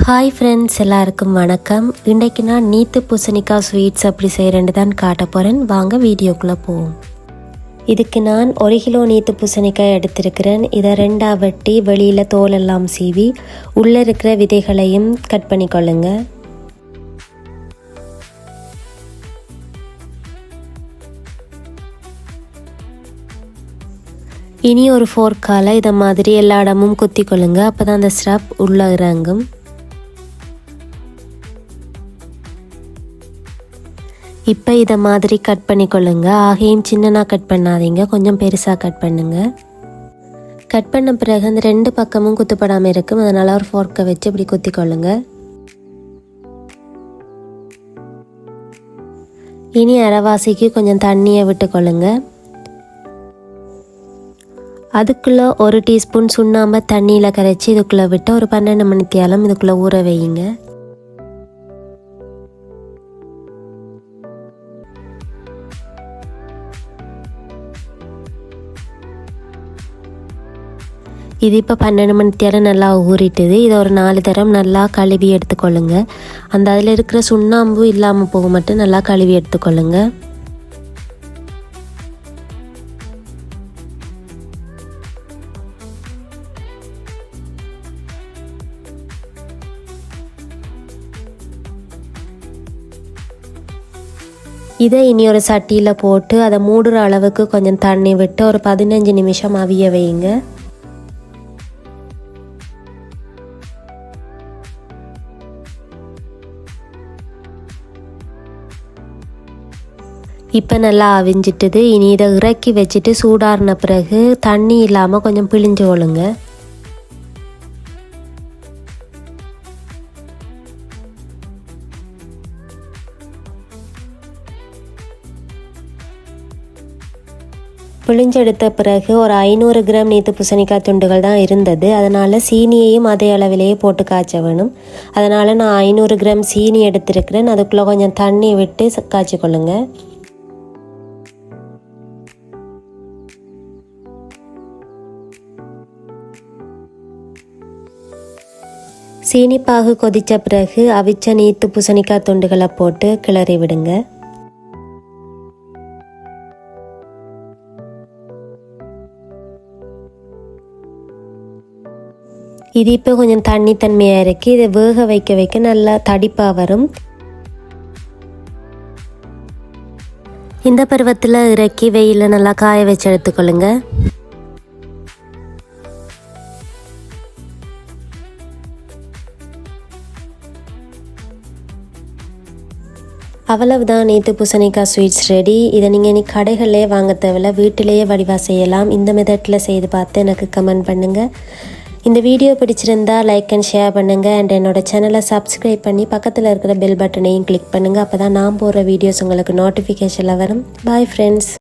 Hi friends எல்லாருக்கும் வணக்கம். இன்றைக்கு நான் நீத்து பூசணிக்காய் ஸ்வீட்ஸ் அப்படி செய்கிறேன்னு தான் காட்ட போகிறேன் வாங்க வீடியோக்குள்ளே போவோம். இதுக்கு நான் ஒரு கிலோ நீத்து பூசணிக்காய் எடுத்திருக்கிறேன். இதை ரெண்டாக வெட்டி வெளியில் தோலெல்லாம் சீவி உள்ளே இருக்கிற விதைகளையும் கட் பண்ணிக்கொள்ளுங்க. இனி ஒரு ஃபோர்க்கால் இதை மாதிரி எல்லா இடமும் குத்தி கொள்ளுங்க அப்போ தான் அந்த ஸ்டப் உள்ளே இறங்கும். இப்போ இதை மாதிரி கட் பண்ணிக்கொள்ளுங்க. ஆகையும் சின்னனாக கட் பண்ணாதீங்க. கொஞ்சம் பெருசாக கட் பண்ணுங்க. கட் பண்ண பிறகு அந்த ரெண்டு பக்கமும் குத்துப்படாமல் இருக்கும். அதனால் ஒரு ஃபோர்க்கை வச்சு இப்படி குத்திக்கொள்ளுங்க. இனி அரைவாசிக்கு கொஞ்சம் தண்ணியை விட்டுக்கொள்ளுங்க. அதுக்குள்ளே ஒரு டீஸ்பூன் சுண்ணாம்பை தண்ணியில் கரைச்சி இதுக்குள்ளே விட்டு ஒரு பன்னெண்டு மணித்தியாலம் இதுக்குள்ளே ஊற வையுங்க. இது இப்போ பன்னெண்டு மணி தேரம் நல்லா ஊறிட்டுது. இதை ஒரு நாலு தரம் நல்லா கழுவி எடுத்துக்கொள்ளுங்க. அந்த அதில் இருக்கிற சுண்ணாம்பு இல்லாமல் போக மட்டும் நல்லா கழுவி எடுத்துக்கொள்ளுங்க. இதை இனி ஒரு சட்டியில் போட்டு அதை மூடுற அளவுக்கு கொஞ்சம் தண்ணி விட்டு ஒரு பதினஞ்சு நிமிஷம் அவிய வைங்க. இப்போ நல்லா அவிஞ்சிட்டுது. இனி இதை இறக்கி வச்சுட்டு சூடாறின பிறகு தண்ணி இல்லாமல் கொஞ்சம் பிழிஞ்சு கொள்ளுங்க பிழிஞ்செடுத்த பிறகு ஒரு ஐநூறு கிராம் நீத்து பூசணிக்காய் துண்டுகள் தான் இருந்தது. அதனால் சீனியையும் அதே அளவிலேயே போட்டு காய்ச்ச வேணும். அதனால் நான் ஐநூறு கிராம் சீனி எடுத்திருக்கிறேன். அதுக்குள்ளே கொஞ்சம் தண்ணி விட்டு காய்ச்சி கொள்ளுங்கள் சீனிப்பாகு கொதித்த பிறகு அவிச்ச நீத்து பூசணிக்காய் துண்டுகளை போட்டு கிளறி விடுங்க. இது இப்போ கொஞ்சம் தண்ணி தன்மையாக இருக்கு இதை வேக வைக்க வைக்க நல்லா தடிப்பாக வரும். இந்த பருவத்தில் இறக்கி வெயிலில் நல்லா காய வச்சு எடுத்துக்கொள்ளுங்க. அவ்வளவுதான். நேற்று பூசணிக்காய் ஸ்வீட்ஸ் ரெடி இதை நீங்கள் இனி கடைகளிலே வாங்க தேவையில்ல. வீட்டிலேயே வடிவாக செய்யலாம். இந்த மெத்தடில் செய்து பார்த்து எனக்கு கமெண்ட் பண்ணுங்கள் இந்த வீடியோ பிடிச்சிருந்தா லைக் அண்ட் ஷேர் பண்ணுங்கள் அண்ட் என்னோடய சேனலை சப்ஸ்கிரைப் பண்ணி பக்கத்தில் இருக்கிற பெல் பட்டனையும் கிளிக் பண்ணுங்கள் அப்போ தான் நான் போடுற வீடியோஸ் உங்களுக்கு நோட்டிஃபிகேஷனில் வரும். Bye friends